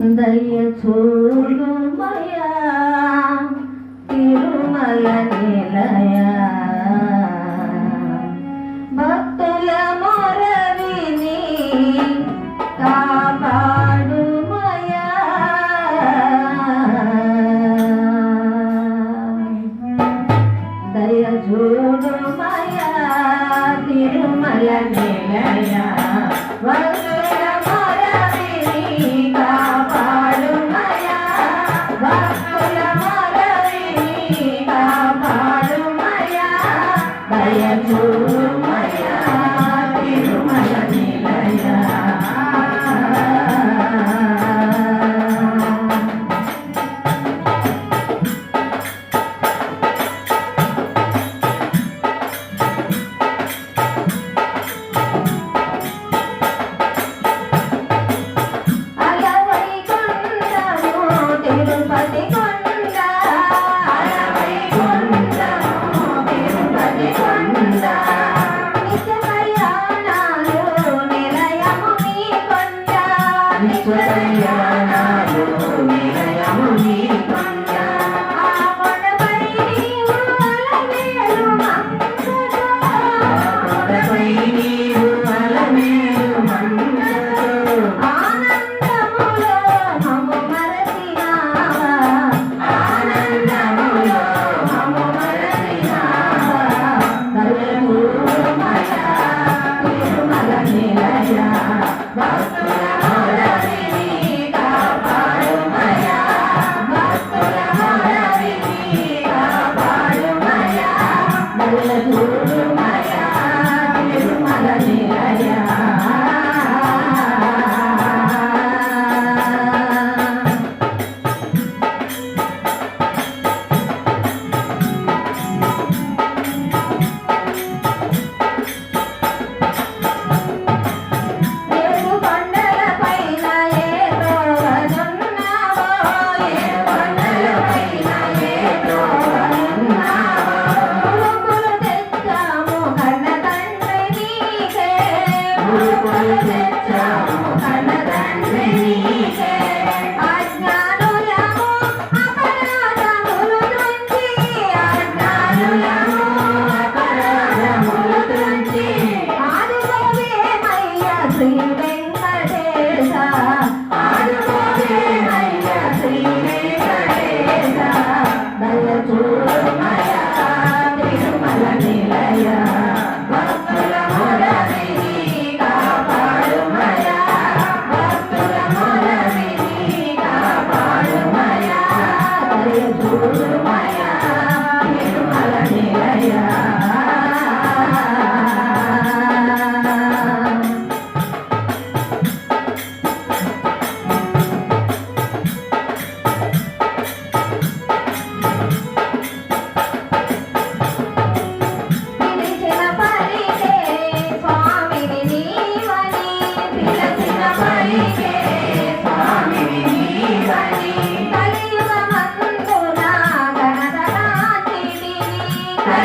దయ చూడుమయా తిరుమల నిలయ. భక్తుల మొరవిని కాపాడుమయా దయ చూడుమయా తిరుమల నిలయ. వరు కాపాడుమయా భయం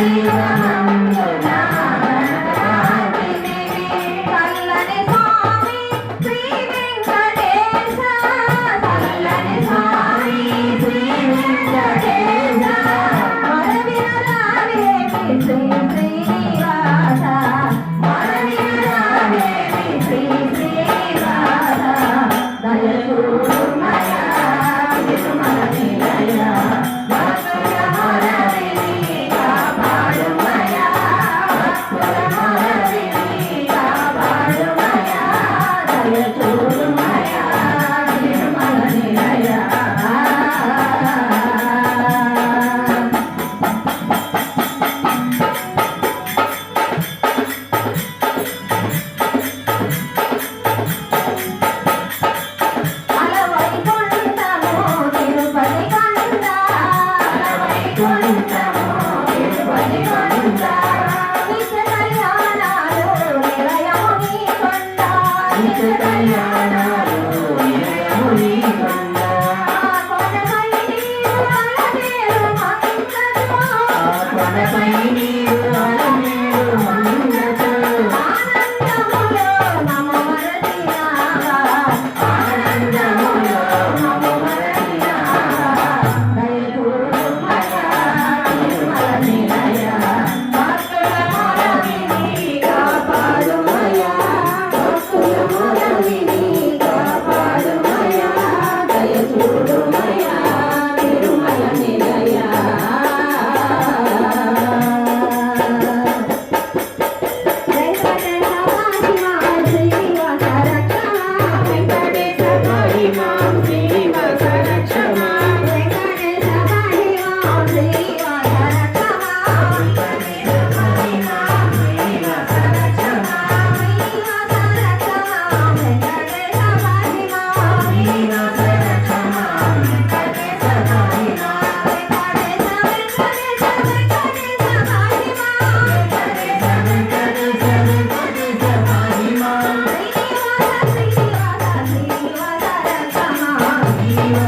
Hare Rama Thank you.